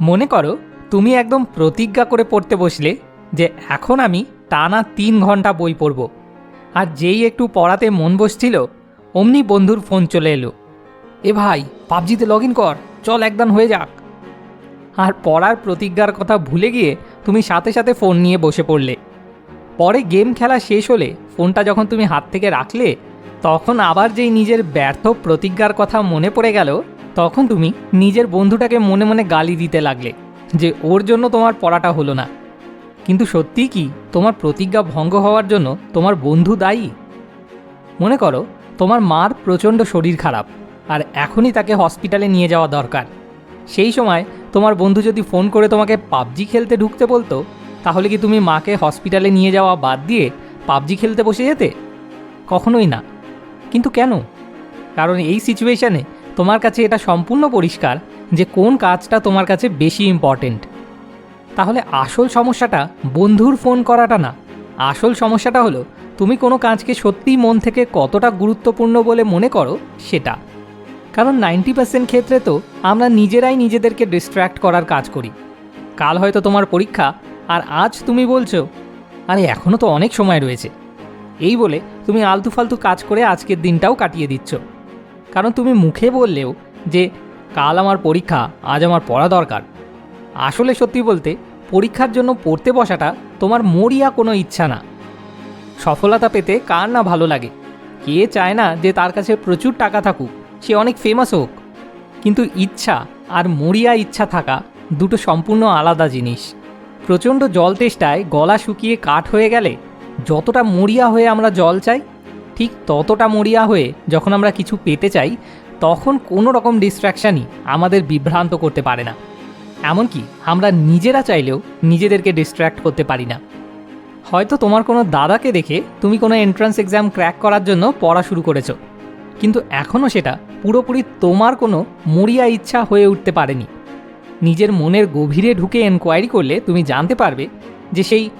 মনে করো, তুমি একদম প্রতিজ্ঞা করে পড়তে বসলে যে এখন আমি টানা তিন ঘণ্টা বই পড়ব। আর যেই একটু পড়াতে মন বসছিল, অমনি বন্ধুর ফোন চলে এলো। এ ভাই, পাবজিতে লগ ইন কর, চল একদান হয়ে যাক। আর পড়ার প্রতিজ্ঞার কথা ভুলে গিয়ে তুমি সাথে সাথে ফোন নিয়ে বসে পড়লে। পরে গেম খেলা শেষ হলে ফোনটা যখন তুমি হাত থেকে রাখলে, তখন আবার যেই নিজের ব্যর্থ প্রতিজ্ঞার কথা মনে পড়ে গেল তখন তুমি নিজের বন্ধুটাকে মনে মনে গালি দিতে লাগলে যে ওর জন্য তোমার পড়াটা হলো না। কিন্তু সত্যিই কি তোমার প্রতিজ্ঞা ভঙ্গ হওয়ার জন্য তোমার বন্ধু দায়ী? মনে করো তোমার মার প্রচণ্ড শরীর খারাপ আর এখনই তাকে হসপিটালে নিয়ে যাওয়া দরকার। সেই সময় তোমার বন্ধু যদি ফোন করে তোমাকে পাবজি খেলতে ঢুকতে বলতো, তাহলে কি তুমি মাকে হসপিটালে নিয়ে যাওয়া বাদ দিয়ে পাবজি খেলতে বসে যেতে? কখনোই না। কিন্তু কেন? কারণ এই সিচুয়েশনে তোমার কাছে এটা সম্পূর্ণ পরিষ্কার যে কোন কাজটা তোমার কাছে বেশি ইম্পর্টেন্ট তাহলে আসল সমস্যাটা বন্ধুর ফোন করাটা না। আসল সমস্যাটা হলো, তুমি কোনো কাজকে সত্যিই মন থেকে কতটা গুরুত্বপূর্ণ বলে মনে করো সেটা। কারণ নাইনটি পার্সেন্ট ক্ষেত্রে তো আমরা নিজেরাই নিজেদেরকে ডিস্ট্র্যাক্ট করার কাজ করি। কাল হয়তো তোমার পরীক্ষা, আর আজ তুমি বলছো, আরে এখনও তো অনেক সময় রয়েছে। এই বলে তুমি আলতু ফালতু কাজ করে আজকের দিনটাও কাটিয়ে দিচ্ছ। কারণ তুমি মুখে বললেও যে, কাল আমার পরীক্ষা, আজ আমার পড়া দরকার। আসলে সত্যি বলতে, পরীক্ষার জন্য পড়তে বসাটা তোমার মরিয়া কোনো ইচ্ছা না। সফলতা পেতে কার না ভালো লাগে? কে চায় না যে তার কাছে প্রচুর টাকা থাকুক? সে অনেক ফেমাস হোক। কিন্তু ইচ্ছা আর মরিয়া ইচ্ছা থাকা দুটো সম্পূর্ণ আলাদা জিনিস। প্রচণ্ড জল তেষ্টায় গলা শুকিয়ে কাঠ হয়ে গেলে যতটা মরিয়া হয়ে আমরা জল চাই ঠিক ততটা মরিয়া হয়ে যখন আমরা কিছু পেতে চাই, তখন কোনো রকম ডিস্ট্র্যাকশানই আমাদের বিভ্রান্ত করতে পারে না। এমনকি আমরা নিজেরা চাইলেও নিজেদেরকে ডিস্ট্র্যাক্ট করতে পারি না। হয়তো তোমার কোনো দাদাকে দেখে তুমি কোনো এন্ট্রান্স এক্সাম ক্র্যাক করার জন্য পড়া শুরু করেছ। কিন্তু এখনও সেটা পুরোপুরি তোমার কোনো মরিয়া ইচ্ছা হয়ে উঠতে পারেনি। নিজের মনের গভীরে ঢুকে এনকোয়ারি করলে তুমি জানতে পারবে যে সেই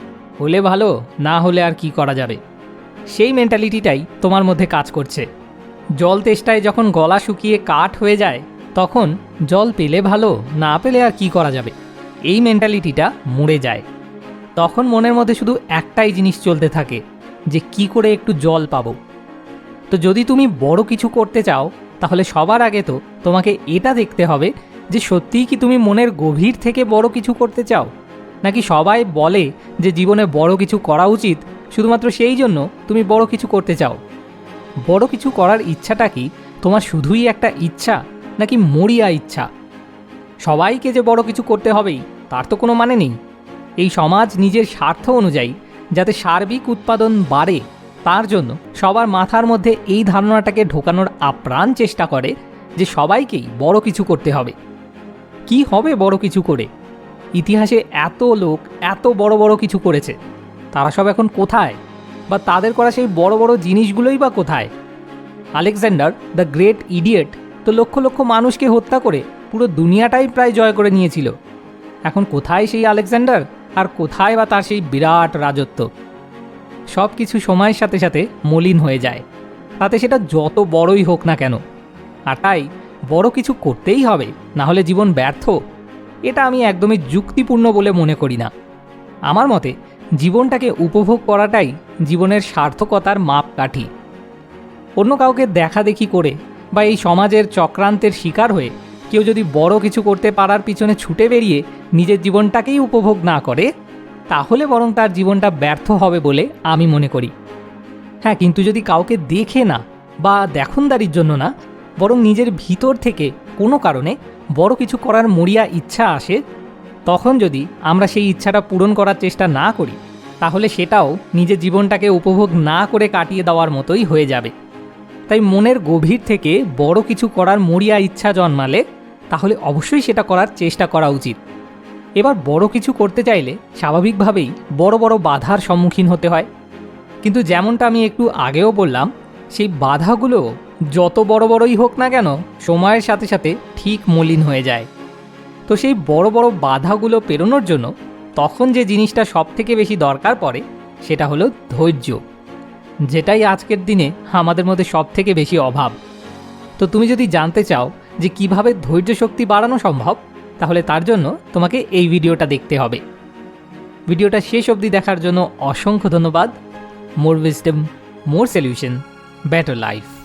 হলে ভালো, না হলে আর কি করা যাবে। সেই মেন্টালিটিটাই তোমার মধ্যে কাজ করছে। জল তেষ্টায় যখন গলা শুকিয়ে কাঠ হয়ে যায়, তখন জল পেলে ভালো, না পেলে আর কি করা যাবে? এই মেন্টালিটিটা মরে যায়। তখন মনের মধ্যে শুধু একটাই জিনিস চলতে থাকে, যে কি করে একটু জল পাবো? তো যদি তুমি বড় কিছু করতে চাও, তাহলে সবার আগে তো তোমাকে এটা দেখতে হবে, যে সত্যিই কি তুমি মনের গভীর থেকে বড় কিছু করতে চাও? নাকি সবাই বলে যে জীবনে বড় কিছু করা উচিত শুধুমাত্র সেই জন্য তুমি বড় কিছু করতে চাও। বড় কিছু করার ইচ্ছাটা কি তোমার শুধুই একটা ইচ্ছা নাকি মরিয়া ইচ্ছা? সবাইকে যে বড় কিছু করতে হবেই, তার তো কোনো মানে নেই। এই সমাজ নিজের স্বার্থ অনুযায়ী যাতে সার্বিক উৎপাদন বাড়ে, তার জন্য সবার মাথার মধ্যে এই ধারণাটাকে ঢোকানোর আপ্রাণ চেষ্টা করে যে সবাইকেই বড় কিছু করতে হবে। কি হবে বড় কিছু করে? ইতিহাসে এত লোক এত বড় বড় কিছু করেছে। তারা সব এখন কোথায়? বা তাদের করা সেই বড় বড় জিনিসগুলোই বা কোথায়? আলেকজান্ডার, দ্য গ্রেট ইডিয়েট, তো লক্ষ লক্ষ মানুষকে হত্যা করে পুরো দুনিয়াটাই প্রায় জয় করে নিয়েছিল। এখন কোথায় সেই আলেকজান্ডার? আর কোথায় বা তার সেই বিরাট রাজত্ব? সব কিছু সময়ের সাথে সাথে মলিন হয়ে যায়। তাতে সেটা যত বড়ই হোক না কেন। আর তাই বড় কিছু করতেই হবে, না হলে জীবন ব্যর্থ? এটা আমি একদমই যুক্তিপূর্ণ বলে মনে করি না। আমার মতে জীবনটাকে উপভোগ করাটাই জীবনের সার্থকতার মাপকাঠি। অন্য কাউকে দেখাদেখি করে বা এই সমাজের চক্রান্তের শিকার হয়ে কেউ যদি বড় কিছু করতে পারার পিছনে ছুটে বেরিয়ে নিজের জীবনটাকেই উপভোগ না করে, তাহলে বরং তার জীবনটা ব্যর্থ হবে বলে আমি মনে করি। হ্যাঁ কিন্তু যদি কাউকে দেখে না বা দেখনদারির জন্য না, বরং নিজের ভিতর থেকে কোনো কারণে বড় কিছু করার মরিয়া ইচ্ছা আসে তখন যদি আমরা সেই ইচ্ছাটা পূরণ করার চেষ্টা না করি, তাহলে সেটাও নিজের জীবনটাকে উপভোগ না করে কাটিয়ে দেওয়ার মতোই হয়ে যাবে। তাই মনের গভীর থেকে বড় কিছু করার মরিয়া ইচ্ছা জন্মালে, তাহলে অবশ্যই সেটা করার চেষ্টা করা উচিত। এবার বড় কিছু করতে চাইলে স্বাভাবিকভাবেই বড় বড় বাধার সম্মুখীন হতে হয়। কিন্তু যেমনটা আমি একটু আগেও বললাম, সেই বাধাগুলো যত বড় বড়ই হোক না কেন, সময়ের সাথে সাথে ঠিক মলিন হয়ে যায়। তো সেই বড় বড় বাধাগুলো পেরোনোর জন্য তখন যে জিনিসটা সব থেকে বেশি দরকার পড়ে সেটা হলো ধৈর্য, যেটাই আজকের দিনে আমাদের মধ্যে সব থেকে বেশি অভাব। তো তুমি যদি জানতে চাও যে কীভাবে ধৈর্য শক্তি বাড়ানো সম্ভব, তাহলে তার জন্য তোমাকে এই ভিডিওটা দেখতে হবে। ভিডিওটা শেষ অবধি দেখার জন্য অসংখ্য ধন্যবাদ। More wisdom more solution better life